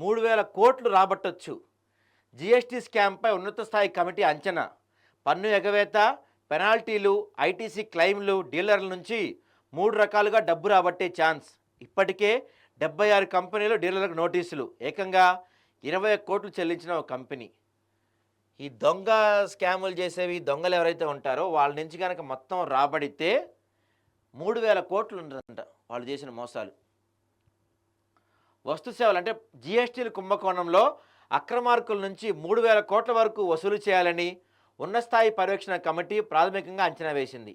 మూడు వేల కోట్లు రాబట్టొచ్చు. జీఎస్టీ స్కామ్పై ఉన్నత స్థాయి కమిటీ అంచనా. పన్ను ఎగవేత పెనాల్టీలు ఐటీసీ క్లెయిమ్లు డీలర్ల నుంచి మూడు రకాలుగా డబ్బు రాబట్టే ఛాన్స్. ఇప్పటికే డెబ్బై ఆరు కంపెనీలు డీలర్లకు నోటీసులు. ఏకంగా ఇరవై కోట్లు చెల్లించిన ఒక కంపెనీ. ఈ దొంగ స్కాములు చేసేవి దొంగలు ఎవరైతే ఉంటారో వాళ్ళ నుంచి కనుక మొత్తం రాబడితే మూడు వేల కోట్లు ఉంటుందంట వాళ్ళు చేసిన మోసాలు. వస్తు సేవలు అంటే జిఎస్టీల కుంభకోణంలో అక్రమార్కుల నుంచి మూడు వేల కోట్ల వరకు వసూలు చేయాలని ఉన్నస్థాయి పర్యవేక్షణ కమిటీ ప్రాథమికంగా అంచనా వేసింది.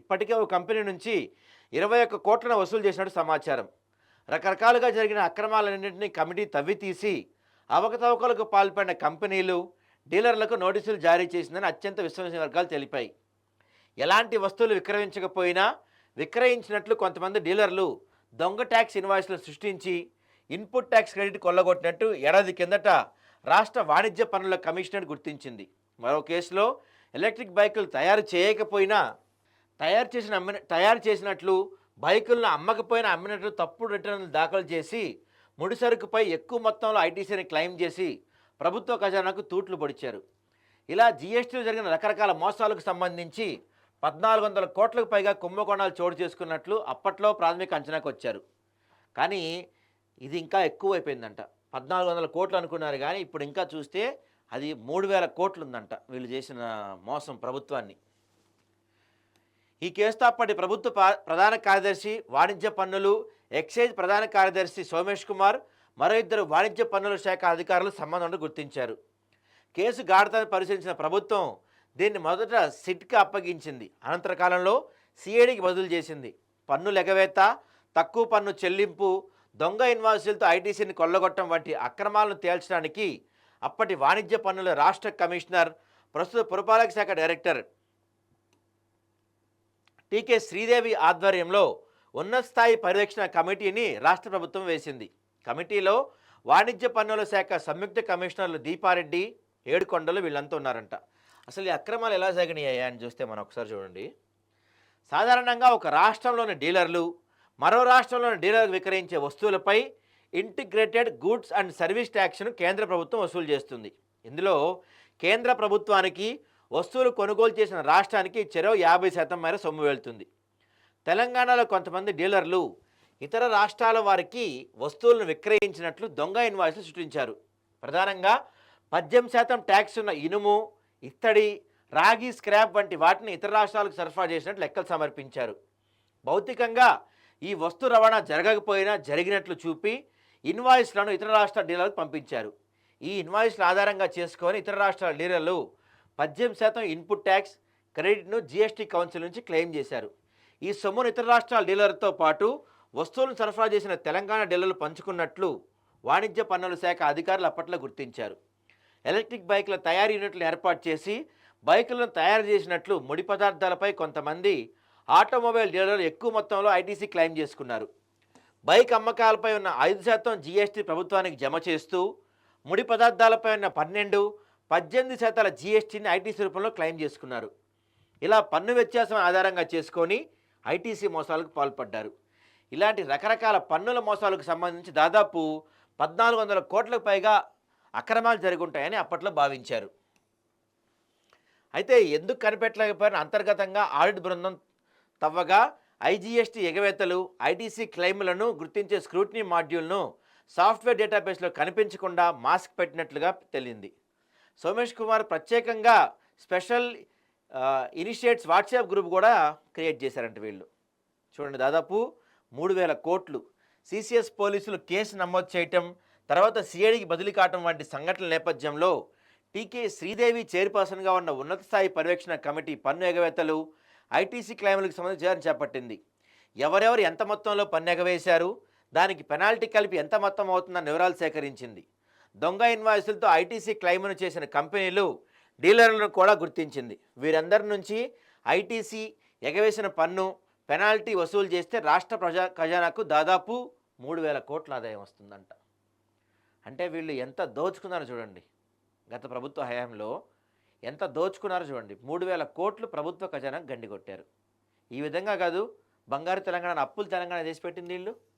ఇప్పటికే ఒక కంపెనీ నుంచి ఇరవై ఒక్క కోట్లను వసూలు చేసినట్టు సమాచారం. రకరకాలుగా జరిగిన అక్రమాలన్నింటినీ కమిటీ తవ్వితీసి అవకతవకలకు పాల్పడిన కంపెనీలు డీలర్లకు నోటీసులు జారీ చేసిందని అత్యంత విశ్వసనీయ వర్గాలు తెలిపాయి. ఎలాంటి వస్తువులు విక్రయించకపోయినా విక్రయించినట్లు కొంతమంది డీలర్లు దొంగ ట్యాక్స్ ఇన్వాయిస్లను సృష్టించి ఇన్పుట్ ట్యాక్స్ క్రెడిట్ కొల్లగొట్టినట్టు ఏడాది కిందట రాష్ట్ర వాణిజ్య పనుల కమిషనర్ గుర్తించింది. మరో కేసులో ఎలక్ట్రిక్ బైకులు తయారు చేయకపోయినా తయారు చేసిన అమ్మిన తయారు చేసినట్లు బైకులను అమ్మకపోయినా అమ్మినట్లు తప్పుడు రిటర్న్లు దాఖలు చేసి ముడిసరుకుపై ఎక్కువ మొత్తంలో ఐటీసీని క్లెయిమ్ చేసి ప్రభుత్వ ఖజానాకు తూట్లు పొడిచారు. ఇలా జీఎస్టీలో జరిగిన రకరకాల మోసాలకు సంబంధించి పద్నాలుగు వందల కోట్లకు పైగా కుంభకోణాలు చోటు చేసుకున్నట్లు అప్పట్లో ప్రాథమిక అంచనాకు వచ్చారు కానీ ఇది ఇంకా ఎక్కువైపోయిందంట. పద్నాలుగు వందల కోట్లు అనుకున్నారు కానీ ఇప్పుడు ఇంకా చూస్తే అది మూడు వేల కోట్లు ఉందంట వీళ్ళు చేసిన మోసం ప్రభుత్వాన్ని. ఈ కేసుతో అప్పటి ప్రభుత్వ ప్రధాన కార్యదర్శి వాణిజ్య పన్నులు ఎక్సైజ్ ప్రధాన కార్యదర్శి సోమేష్ కుమార్ మరో ఇద్దరు వాణిజ్య పన్నుల శాఖ అధికారులు సంబంధం గుర్తించారు. కేసు గాఢతను పరిశీలించిన ప్రభుత్వం దీన్ని మొదట సిట్కి అప్పగించింది. అనంతర కాలంలో సిఐడికి బదులు చేసింది. పన్ను ఎగవేత తక్కువ పన్ను చెల్లింపు దొంగ ఇన్వాయిస్లతో ఐటీసీని కొల్లగొట్టడం వంటి అక్రమాలను తేల్చడానికి అప్పటి వాణిజ్య పన్నుల రాష్ట్ర కమిషనర్ ప్రస్తుత పురపాలక శాఖ డైరెక్టర్ టీకే శ్రీదేవి ఆధ్వర్యంలో ఉన్నత స్థాయి పరిరక్షణ కమిటీని రాష్ట్ర ప్రభుత్వం వేసింది. కమిటీలో వాణిజ్య పన్నుల శాఖ సంయుక్త కమిషనర్లు దీపారెడ్డి ఏడుకొండలు వీళ్ళంతా ఉన్నారంట. అసలు ఈ అక్రమాలు ఎలా జరిగినాయి అని చూస్తే మనం ఒకసారి చూడండి. సాధారణంగా ఒక రాష్ట్రంలోని డీలర్లు మరో రాష్ట్రంలోని డీలర్లకు విక్రయించే వస్తువులపై ఇంటిగ్రేటెడ్ గూడ్స్ అండ్ సర్వీస్ ట్యాక్స్ను కేంద్ర ప్రభుత్వం వసూలు చేస్తుంది. ఇందులో కేంద్ర ప్రభుత్వానికి వస్తువులు కొనుగోలు చేసిన రాష్ట్రానికి చెరో యాభై శాతం మేర సొమ్ము వెళ్తుంది. తెలంగాణలో కొంతమంది డీలర్లు ఇతర రాష్ట్రాల వారికి వస్తువులను విక్రయించినట్లు దొంగ ఇన్వాయిస్లు సృష్టించారు. ప్రధానంగా పద్దెనిమిది శాతం ట్యాక్స్ ఉన్న ఇనుము ఇత్తడి రాగి స్క్రాప్ వంటి వాటిని ఇతర రాష్ట్రాలకు సరఫరా చేసినట్లు లెక్కలు సమర్పించారు. భౌతికంగా ఈ వస్తు రవాణా జరగకపోయినా జరిగినట్లు చూపి ఇన్వాయిస్లను ఇతర రాష్ట్ర డీలర్లకు పంపించారు. ఈ ఇన్వాయిస్ల ఆధారంగా చేసుకొని ఇతర రాష్ట్రాల డీలర్లు పద్దెనిమిది శాతం ఇన్పుట్ ట్యాక్స్ క్రెడిట్ను జీఎస్టీ కౌన్సిల్ నుంచి క్లెయిమ్ చేశారు. ఈ సొమ్మును ఇతర రాష్ట్రాల డీలర్తో పాటు వస్తువులను సరఫరా చేసిన తెలంగాణ డీలర్లు పంచుకున్నట్లు వాణిజ్య పన్నుల శాఖ అధికారులు అప్పట్లో గుర్తించారు. ఎలక్ట్రిక్ బైకుల తయారీ యూనిట్లు ఏర్పాటు చేసి బైకులను తయారు చేసినట్లు ముడి పదార్థాలపై కొంతమంది ఆటోమొబైల్ డీలర్లు ఎక్కువ మొత్తంలో ఐటీసీ క్లెయిమ్ చేసుకున్నారు. బైక్ అమ్మకాలపై ఉన్న ఐదు శాతం జీఎస్టీ ప్రభుత్వానికి జమ చేస్తూ ముడి పదార్థాలపై ఉన్న పన్నెండు పద్దెనిమిది శాతాల జీఎస్టీని ఐటీసీ రూపంలో క్లెయిమ్ చేసుకున్నారు. ఇలా పన్ను వ్యత్యాసం ఆధారంగా చేసుకొని ఐటీసీ మోసాలకు పాల్పడ్డారు. ఇలాంటి రకరకాల పన్నుల మోసాలకు సంబంధించి దాదాపు పద్నాలుగు వందల కోట్లకు పైగా అక్రమాలు జరుగుంటాయని అప్పట్లో భావించారు. అయితే ఎందుకు కనిపెట్టలేకపోయిన అంతర్గతంగా ఆడిట్ బృందం తవ్వగా ఐజీఎస్టీ ఎగవేతలు ఐటీసీ క్లెయిమ్లను గుర్తించే స్క్రూటినీ మాడ్యూల్ను సాఫ్ట్వేర్ డేటాబేస్లో కనిపించకుండా మాస్క్ పెట్టినట్లుగా తెలియంది సోమేష్ కుమార్ ప్రత్యేకంగా స్పెషల్ ఇనిషియేట్స్ వాట్సాప్ గ్రూప్ కూడా క్రియేట్ చేశారంట వీళ్ళు. చూడండి దాదాపు మూడు వేల కోట్లు. సిసిఎస్ పోలీసులు కేసు నమోదు చేయటం తర్వాత సిఐడికి బదిలీ కావటం వంటి సంఘటనల నేపథ్యంలో టీకే శ్రీదేవి చైర్పర్సన్గా ఉన్న ఉన్నత స్థాయి పర్యవేక్షణ కమిటీ పన్ను ఎగవేతలు ఐటీసీ క్లైములకు సంబంధించి విచారణ చేపట్టింది. ఎవరెవరు ఎంత మొత్తంలో పన్ను ఎగవేశారు దానికి పెనాల్టీ కలిపి ఎంత మొత్తం అవుతుందన్న వివరాలు సేకరించింది. దొంగ ఇన్వాయిస్లతో ఐటీసీ క్లెయిమ్ను చేసిన కంపెనీలు డీలర్లను కూడా గుర్తించింది. వీరందరి నుంచి ఐటీసీ ఎగవేసిన పన్ను పెనాల్టీ వసూలు చేస్తే రాష్ట్ర ప్రజా ఖజానాకు దాదాపు మూడు వేల కోట్ల ఆదాయం వస్తుందంట. అంటే వీళ్ళు ఎంత దోచుకున్నారో చూడండి. గత ప్రభుత్వ హయాంలో ఎంత దోచుకున్నారో చూడండి. మూడు వేల కోట్లు ప్రభుత్వ ఖజానా గండి కొట్టారు. ఈ విధంగా కాదు బంగారు తెలంగాణ అప్పులు తెలంగాణ చేసి పెట్టింది వీళ్ళు.